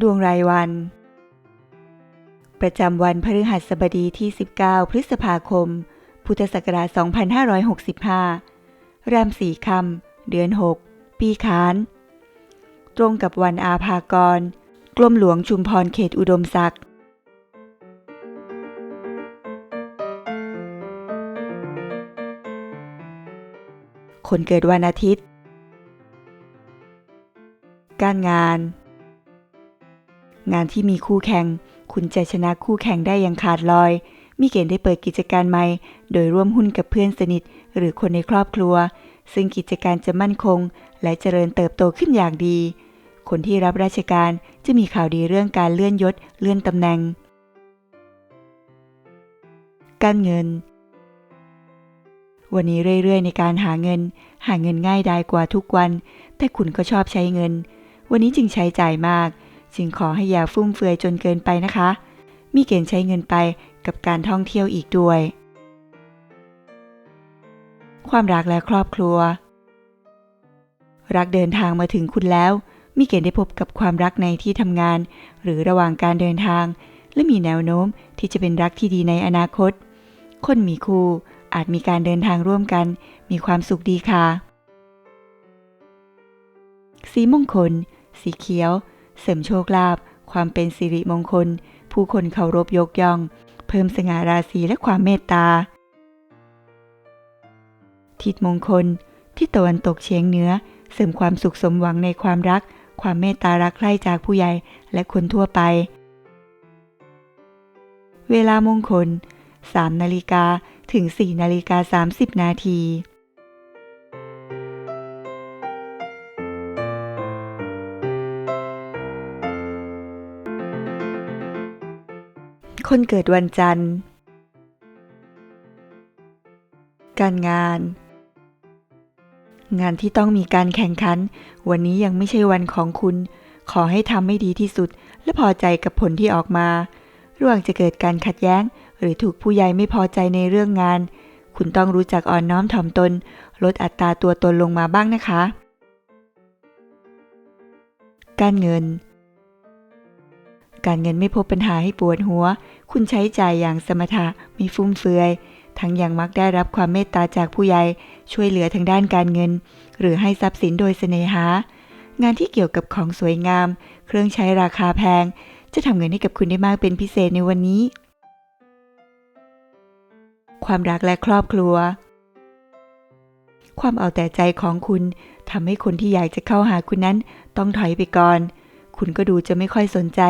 ดวงรายวัน ประจำวันพฤหัสบดีที่ 19 พฤษภาคม พุทธศักราช 2565 แรมสี่คำ เดือน 6 ปีขาน ตรงกับวันอาภากรกรมหลวงชุมพรเขตอุดมศักดิ์คนเกิดวันอาทิตย์ การงาน งานที่มีคู่แข่ง คุณจะชนะคู่แข่งได้อย่างขาดลอย มีเกณฑ์ได้เปิดกิจการใหม่ โดยร่วมหุ้นกับเพื่อนสนิท หรือคนในครอบครัว ซึ่งกิจการจะมั่นคง และเจริญเติบโตขึ้นอย่างดี คนที่รับราชการจะมีข่าวดีเรื่องการเลื่อนยศ เลื่อนตำแหน่ง การเงิน วันนี้เรื่อยๆ ในการหาเงิน หาเงินง่ายได้กว่าทุกวัน แต่คุณก็ชอบใช้เงิน วันนี้จึงใช้จ่ายมาก จึงขอให้อย่าฟุ่มเฟือยจนเกินไปนะคะ มีเกณฑ์ใช้เงินไปกับการท่องเที่ยวอีกด้วย ความรักและครอบครัว รักเดินทางมาถึงคุณแล้ว มีเกณฑ์ได้พบกับความรักในที่ทำงาน หรือระหว่างการเดินทาง และมีแนวโน้มที่จะเป็นรักที่ดีในอนาคต คนมีคู่อาจมีการเดินทางร่วมกัน มีความสุขดีค่ะ สีมงคล สีเขียว เสริมโชคลาภความเป็นสิริมงคล ผู้คนเคารพยกย่อง เพิ่มสง่าราศีและความเมตตา ทิศมงคลทิศตะวันตกเฉียงเหนือ เสริมความสุขสมหวังในความรัก ความเมตตารักใคร่จากผู้ใหญ่และคนทั่วไป เวลามงคล 3 นาฬิกาถึง 4 นาฬิกา 30 นาที คนเกิดวันจันทร์ การงาน งานที่ต้องมีการแข่งขัน วันนี้ยังไม่ใช่วันของคุณ ขอให้ทำให้ดีที่สุด และพอใจกับผลที่ออกมา ระหว่างจะเกิดการขัดแย้ง หรือถูกผู้ใหญ่ไม่พอใจในเรื่องงาน คุณต้องรู้จักอ่อนน้อมถ่อมตน ลดอัตราตัวตนลงมาบ้างนะคะ การเงิน การเงินไม่พบปัญหาให้ปวดหัว คุณใช้จ่ายอย่างสมถะม่ฟุ่มเฟือย ทั้งยังมักได้รับความเมตตาจากผู้ใหญ่ช่วยเหลือทางด้านการเงิน หรือให้ทรัพย์สินโดยเสน่หา งานที่เกี่ยวกับของสวยงาม เครื่องใช้ราคาแพง จะทำเงินให้กับคุณได้มากเป็นพิเศษในวันนี้ ความรักและครอบครัว ความเอาแต่ใจของคุณทำให้คนที่อยากจะเข้าหาคุณนั้นต้องถอยไปก่อน คุณก็ดูจะไม่ค่อยสนใจ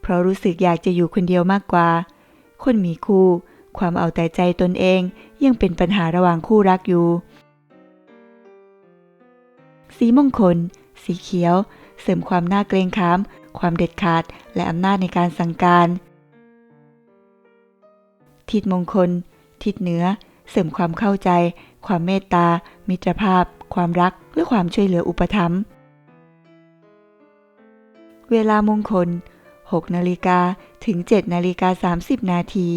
เพราะรู้สึกอยากจะอยู่คนเดียวมากกว่า คนมีคู่ ความเอาแต่ใจตนเองยังเป็นปัญหาระหว่างคู่รักอยู่ สีมงคล สีเขียว เสริมความน่าเกรงขาม ความเด็ดขาด และอำนาจในการสั่งการ ทิศมงคล ทิศเหนือ เสริมความเข้าใจ ความเมตตา มิตรภาพ ความรัก และความช่วยเหลืออุปถัมภ์เวลามงคล 6นาฬิกาถึง 7นาฬิกา30 นาที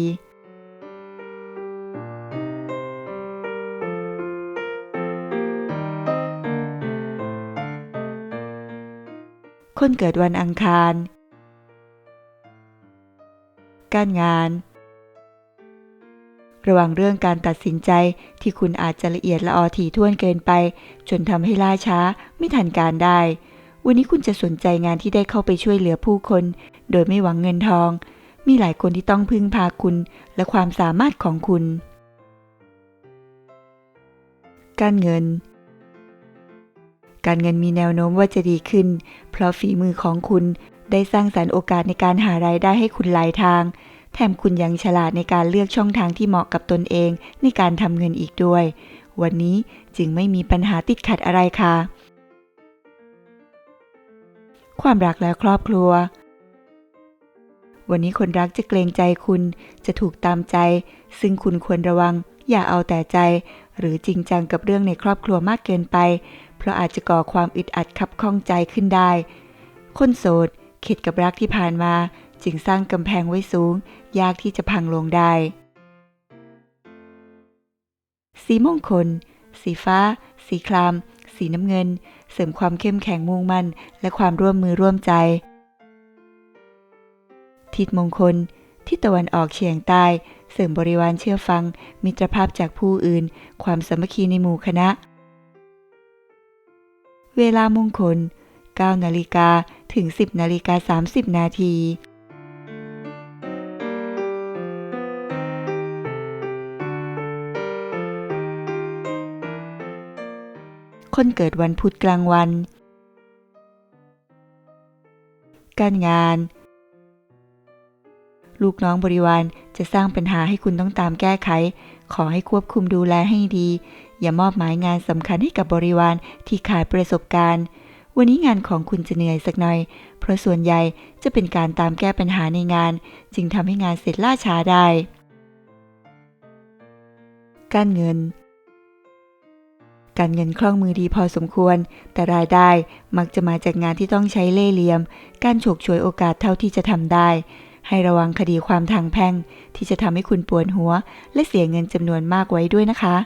คนเกิดวันอังคาร การงาน ระวังเรื่องการตัดสินใจที่คุณอาจจะละเอียดละออถี่ถ้วนเกินไป จนทำให้ล่าช้าไม่ทันการได้ วันนี้คุณจะสนใจงานที่ได้เข้าไปช่วยเหลือผู้คน โดยไม่หวังเงินทอง มีหลายคนที่ต้องพึ่งพาคุณและความสามารถของคุณ การเงิน การเงินมีแนวโน้มว่าจะดีขึ้น เพราะฝีมือของคุณได้สร้างสรรค์โอกาสในการหารายได้ให้คุณหลายทาง แถมคุณยังฉลาดในการเลือกช่องทางที่เหมาะกับตนเองในการทำเงินอีกด้วย วันนี้จึงไม่มีปัญหาติดขัดอะไรค่ะ ความรักและครอบครัว วันนี้คนรักจะเกรงใจคุณจะถูกตามใจ ซึ่งคุณควรระวัง อย่าเอาแต่ใจ หรือจริงจังกับเรื่องในครอบครัวมากเกินไป เพราะอาจจะก่อความอึดอัดขับข้องใจขึ้นได้ คนโสดเข็ดกับรักที่ผ่านมา จึงสร้างกำแพงไว้สูง ยากที่จะพังลงได้ สีมงคล สีฟ้า สีคราม สีน้ำเงิน เสริมความเข้มแข็งมุ่งมั่น และความร่วมมือร่วมใจ ทิศมงคล ที่ตะวันออกเฉียงใต้ เสริมบริวารเชื่อฟัง มิตรภาพจากผู้อื่น ความสามัคคีในหมู่คณะ เวลามงคล9นาฬิกาถึง 10นาฬิกา30นาที คนเกิดวันพุธกลางวัน การงาน ลูกน้องบริวารจะสร้างปัญหาให้คุณต้องตามแก้ไข ขอให้ควบคุมดูแลให้ดี อย่ามอบหมายงานสำคัญให้กับบริวารที่ขาดประสบการณ์ วันนี้งานของคุณจะเหนื่อยสักหน่อย เพราะส่วนใหญ่จะเป็นการตามแก้ปัญหาในงาน จึงทำให้งานเสร็จล่าช้าได้ การเงิน การเงินคล่องมือดีพอสมควร แต่รายได้มักจะมาจากงานที่ต้องใช้เล่ห์เหลี่ยม การฉกฉวยโอกาสเท่าที่จะทำได้ ให้ระวังคดีความทางแพ่ง ที่จะทำให้คุณปวดหัว และเสียเงินจำนวนมากไว้ด้วยนะคะ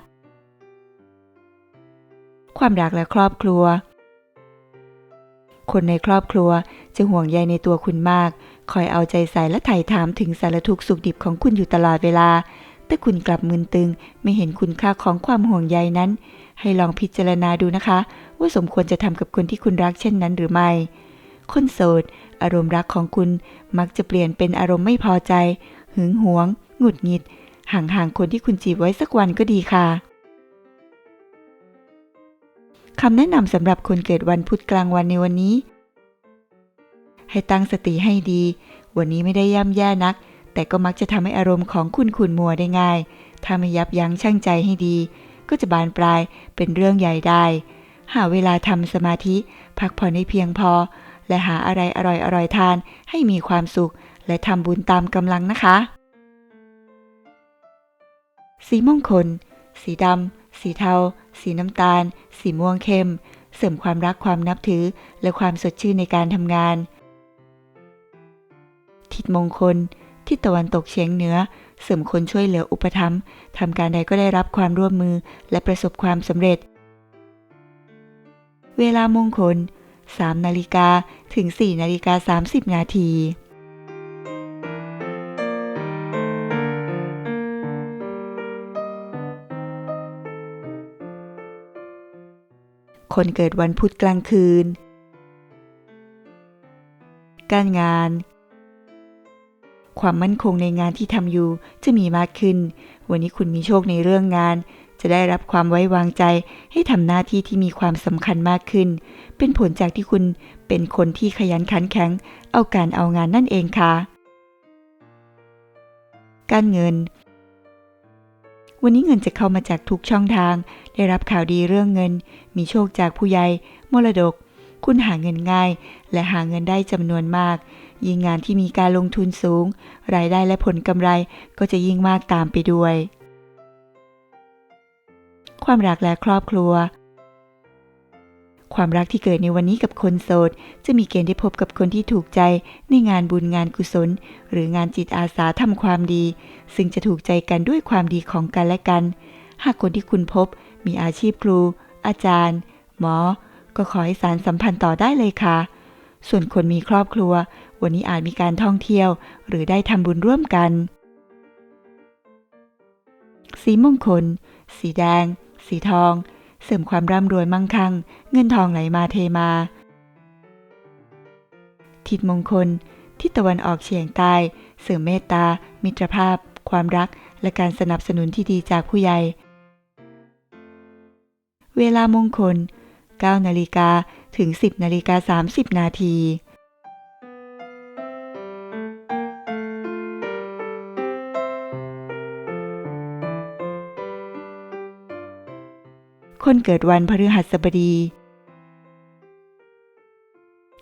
ความรักและครอบครัว คนในครอบครัวจะห่วงใยในตัวคุณมาก คอยเอาใจใส่และไถ่ถามถึงสารทุกข์สุขดิบของคุณอยู่ตลอดเวลา แต่คุณกลับมึนตึงไม่เห็นคุณค่าของความห่วงใยนั้น ให้ลองพิจารณาดูนะคะ ว่าสมควรจะทำกับคนที่คุณรักเช่นนั้นหรือไม่ คนโสด อารมณ์รักของคุณมักจะเปลี่ยนเป็นอารมณ์ไม่พอใจ หึงหวง หงุดหงิด ห่างๆคนที่คุณจีบไว้สักวันก็ดีค่ะคำแนะนำสำหรับคนเกิดวันพุธกลางวันในวันนี้ ให้ตั้งสติให้ดี วันนี้ไม่ได้ย่ำแย่นัก แต่ก็มักจะทำให้อารมณ์ของคุณขุ่นมัวได้ง่าย ถ้าไม่ยับยั้งชั่งใจให้ดี ก็จะบานปลายเป็นเรื่องใหญ่ได้ หาเวลาทำสมาธิ พักผ่อนให้เพียงพอ และหาอะไรอร่อยๆทานให้มีความสุข และทำบุญตามกำลังนะคะ สีมงคล สีดำ สีเทา สีน้ำตาล สีม่วงเข้ม เสริมความรักความนับถือ และความสดชื่นในการทำงาน ทิศมงคล ทิศตะวันตกเฉียงเหนือ เสริมคนช่วยเหลืออุปถัมภ์ทำการใดก็ได้รับความร่วมมือและประสบความสำเร็จ เวลามงคล 3 นาฬิกาถึง 4 นาฬิกา 30 นาทีคนเกิดวันพุธกลางคืน การงาน ความมั่นคงในงานที่ทำอยู่จะมีมากขึ้น วันนี้คุณมีโชคในเรื่องงาน จะได้รับความไว้วางใจ ให้ทำหน้าที่ที่มีความสำคัญมากขึ้น เป็นผลจากที่คุณเป็นคนที่ขยันขันแข็ง เอาการเอางานนั่นเองค่ะ การเงิน วันนี้เงินจะเข้ามาจากทุกช่องทาง ได้รับข่าวดีเรื่องเงิน มีโชคจากผู้ใหญ่ มรดก คุณหาเงินง่าย และหาเงินได้จำนวนมาก ยิ่งงานที่มีการลงทุนสูง รายได้และผลกำไรก็จะยิ่งมากตามไปด้วย ความรักและครอบครัว ความรักที่เกิดในวันนี้กับคนโสด จะมีเกณฑ์ได้พบกับคนที่ถูกใจในงานบุญงานกุศล หรืองานจิตอาสาทำความดี ซึ่งจะถูกใจกันด้วยความดีของกันและกัน หากคนที่คุณพบ มีอาชีพครู อาจารย์ หมอ ก็ขอให้สารสัมพันธ์ต่อได้เลยค่ะส่วนคนมีครอบครัว วันนี้อาจมีการท่องเที่ยว หรือได้ทำบุญร่วมกัน สีมงคล สีแดง สีทอง เสริมความร่ำรวยมั่งคั่ง เงินทองไหลมาเทมา ทิศมงคล ทิศตะวันออกเฉียงใต้ เสริมเมตตา มิตรภาพ ความรัก และการสนับสนุนที่ดีจากผู้ใหญ่ เวลามงคล9นาฬิกาถึง 10นาฬิกา30นาที คนเกิดวันพฤหัสบดี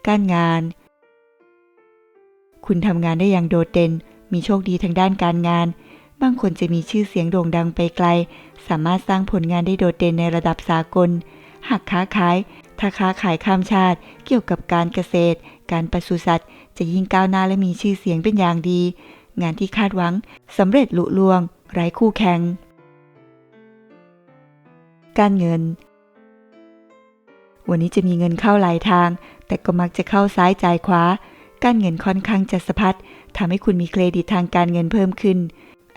การงาน คุณทำงานได้อย่างโดดเด่น มีโชคดีทางด้านการงาน บางคนจะมีชื่อเสียงโด่งดังไปไกล สามารถสร้างผลงานได้โดดเด่นในระดับสากล หากค้าขาย ถ้าค้าขายข้ามชาติ เกี่ยวกับการเกษตร การปศุสัตว์ จะยิ่งก้าวหน้าและมีชื่อเสียงเป็นอย่างดี งานที่คาดหวังสำเร็จลุล่วง ไร้คู่แข่ง การเงิน วันนี้จะมีเงินเข้าหลายทาง แต่ก็มักจะเข้าซ้ายจ่ายขวา การเงินค่อนข้างจะสะพัดทำให้คุณมีเครดิตทางการเงินเพิ่มขึ้น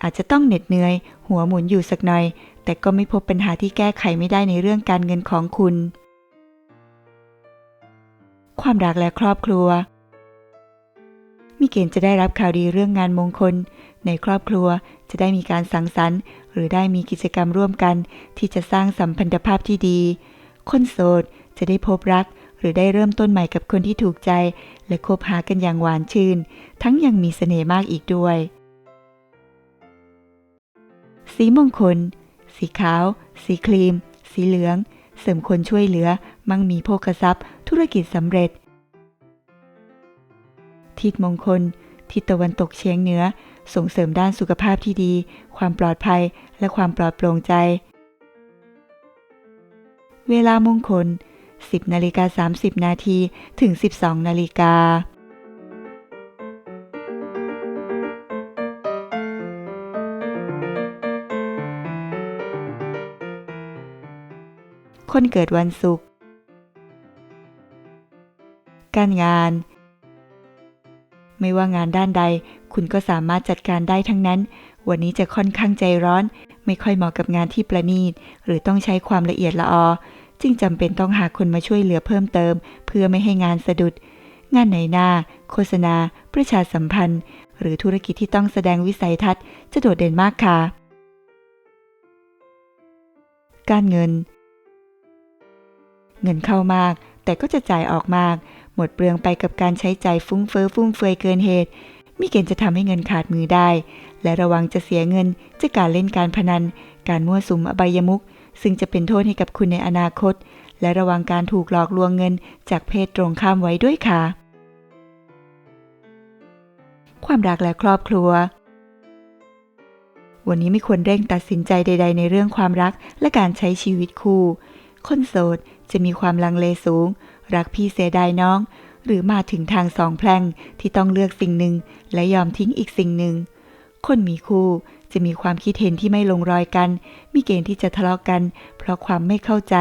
อาจจะต้องเหน็ดเหนื่อย หัวหมุนอยู่สักหน่อย แต่ก็ไม่พบปัญหาที่แก้ไขไม่ได้ในเรื่องการเงินของคุณ ความรักและครอบครัว มีเกณฑ์จะได้รับข่าวดีเรื่องงานมงคล ในครอบครัวจะได้มีการสังสรรค์ หรือได้มีกิจกรรมร่วมกัน ที่จะสร้างสัมพันธภาพที่ดี คนโสดจะได้พบรัก หรือได้เริ่มต้นใหม่กับคนที่ถูกใจ และคบหากันอย่างหวานชื่น ทั้งยังมีเสน่ห์มากอีกด้วย สีมงคล สีขาว สีครีม สีเหลือง เสริมคนช่วยเหลือ มั่งมีโภคทรัพย์ ธุรกิจสำเร็จ ทิศมงคล ทิศตะวันตกเฉียงเหนือ ส่งเสริมด้านสุขภาพที่ดี ความปลอดภัย และความปลอดโปร่งใจ เวลามงคล 10 นาฬิกา 30 นาทีถึง 12 นาฬิกาคนเกิดวันศุกร์ การงาน ไม่ว่างานด้านใด คุณก็สามารถจัดการได้ทั้งนั้น วันนี้จะค่อนข้างใจร้อน ไม่ค่อยเหมาะกับงานที่ประณีต หรือต้องใช้ความละเอียดละออ จึงจำเป็นต้องหาคนมาช่วยเหลือเพิ่มเติม เพื่อไม่ให้งานสะดุด งานไหนหน้า โฆษณา ประชาสัมพันธ์ หรือธุรกิจที่ต้องแสดงวิสัยทัศน์จะโดดเด่นมากค่ะ การเงิน เงินเข้ามากแต่ก็จะจ่ายออกมาก มดเปลืองไปกับการใช้ใจฟุ้งเฟ้อฟุ่มเฟือยเกินเหตุ มีเกณฑ์จะทำให้เงินขาดมือได้ และระวังจะเสียเงินจากการเล่นการพนัน การมั่วสุมอบายมุขซึ่งจะเป็นโทษให้กับคุณในอนาคต และระวังการถูกหลอกลวงเงินจากเพศตรงข้ามไว้ด้วยค่ะ ความรักและครอบครัววันนี้ไม่ควรเร่งตัดสินใจใด ๆ ในเรื่องความรักและการใช้ชีวิตคู่ คนโสดจะมีความลังเลสูง รักพี่เสียดายน้อง หรือมาถึงทางสองแพร่งที่ต้องเลือกสิ่งหนึ่งและยอมทิ้งอีกสิ่งหนึ่ง คนมีคู่จะมีความคิดเห็นที่ไม่ลงรอยกัน มีเกณฑ์ที่จะทะเลาะกัน เพราะความไม่เข้าใจ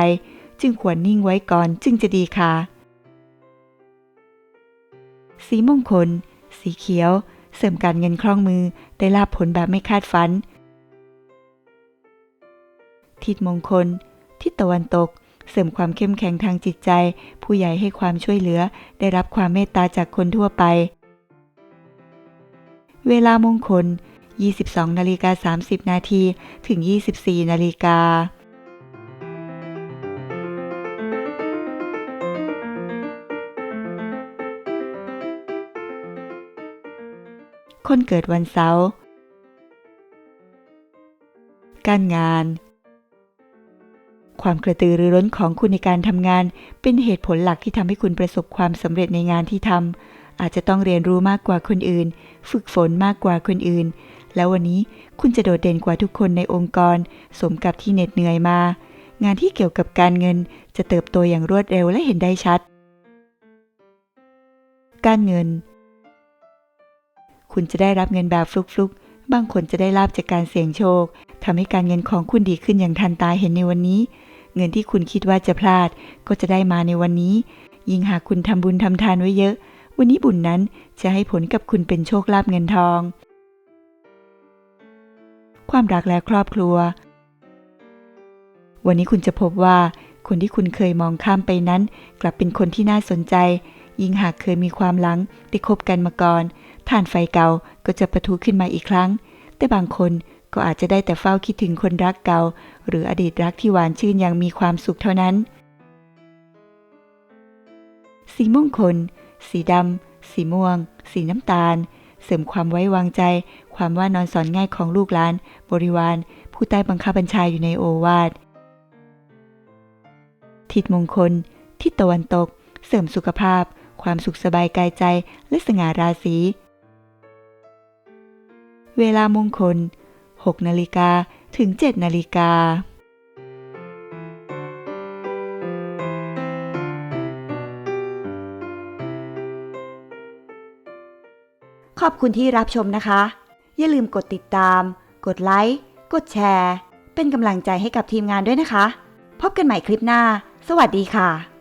จึงควรนิ่งไว้ก่อนจึงจะดีค่ะ สีมงคล สีเขียว เสริมการเงินคล่องมือ ได้ลาบผลแบบไม่คาดฝัน ทิศมงคล ทิศตะวันตก เสริมความเข้มแข็งทางจิตใจ ผู้ใหญ่ให้ความช่วยเหลือ ได้รับความเมตตาจากคนทั่วไป เวลามงคล 22นาฬิกา30 นาทีถึง 24นาฬิกาคนเกิดวันเสาร์ การงาน ความกระตือรือร้นของคุณในการทำงาน เป็นเหตุผลหลักที่ทำให้คุณประสบความสำเร็จในงานที่ทำอาจจะต้องเรียนรู้มากกว่าคนอื่น ฝึกฝนมากกว่าคนอื่น แล้ววันนี้คุณจะโดดเด่นกว่าทุกคนในองค์กร สมกับที่เหน็ดเหนื่อยมา งานที่เกี่ยวกับการเงินจะเติบโตอย่างรวดเร็วและเห็นได้ชัด การเงิน คุณจะได้รับเงินแบบฟลุกๆบางคนจะได้ลาบจากการเสี่ยงโชคทำให้การเงินของคุณดีขึ้นอย่างทันตาเห็นในวันนี้ เงินที่คุณคิดว่าจะพลาด ก็จะได้มาในวันนี้ ยิ่งหากคุณทำบุญทำทานไว้เยอะ วันนี้บุญนั้นจะให้ผลกับคุณเป็นโชคลาภเงินทอง ความรักและครอบครัว วันนี้คุณจะพบว่า คนที่คุณเคยมองข้ามไปนั้น กลับเป็นคนที่น่าสนใจ ยิ่งหากเคยมีความหลังได้คบกันมาก่อนถ่านไฟเก่าก็จะประทุขึ้นมาอีกครั้ง แต่บางคน ก็อาจจะได้แต่เฝ้าคิดถึงคนรักเก่า หรืออดีตรักที่หวานชื่นอย่างมีความสุขเท่านั้น สีมงคล สีดำ สีม่วง สีน้ำตาล เสริมความไว้วางใจ ความว่านอนสอนง่ายของลูกหลาน บริวาร ผู้ใต้บังคับบัญชาอยู่ในโอวาท ทิศมงคล ทิศตะวันตก เสริมสุขภาพ ความสุขสบายกายใจ และสง่าราศี เวลามงคล 6นาฬิกาถึง 7นาฬิกา ขอบคุณที่รับชมนะคะ อย่าลืมกดติดตาม กดไลค์ กดแชร์ เป็นกำลังใจให้กับทีมงานด้วยนะคะ พบกันใหม่คลิปหน้า สวัสดีค่ะ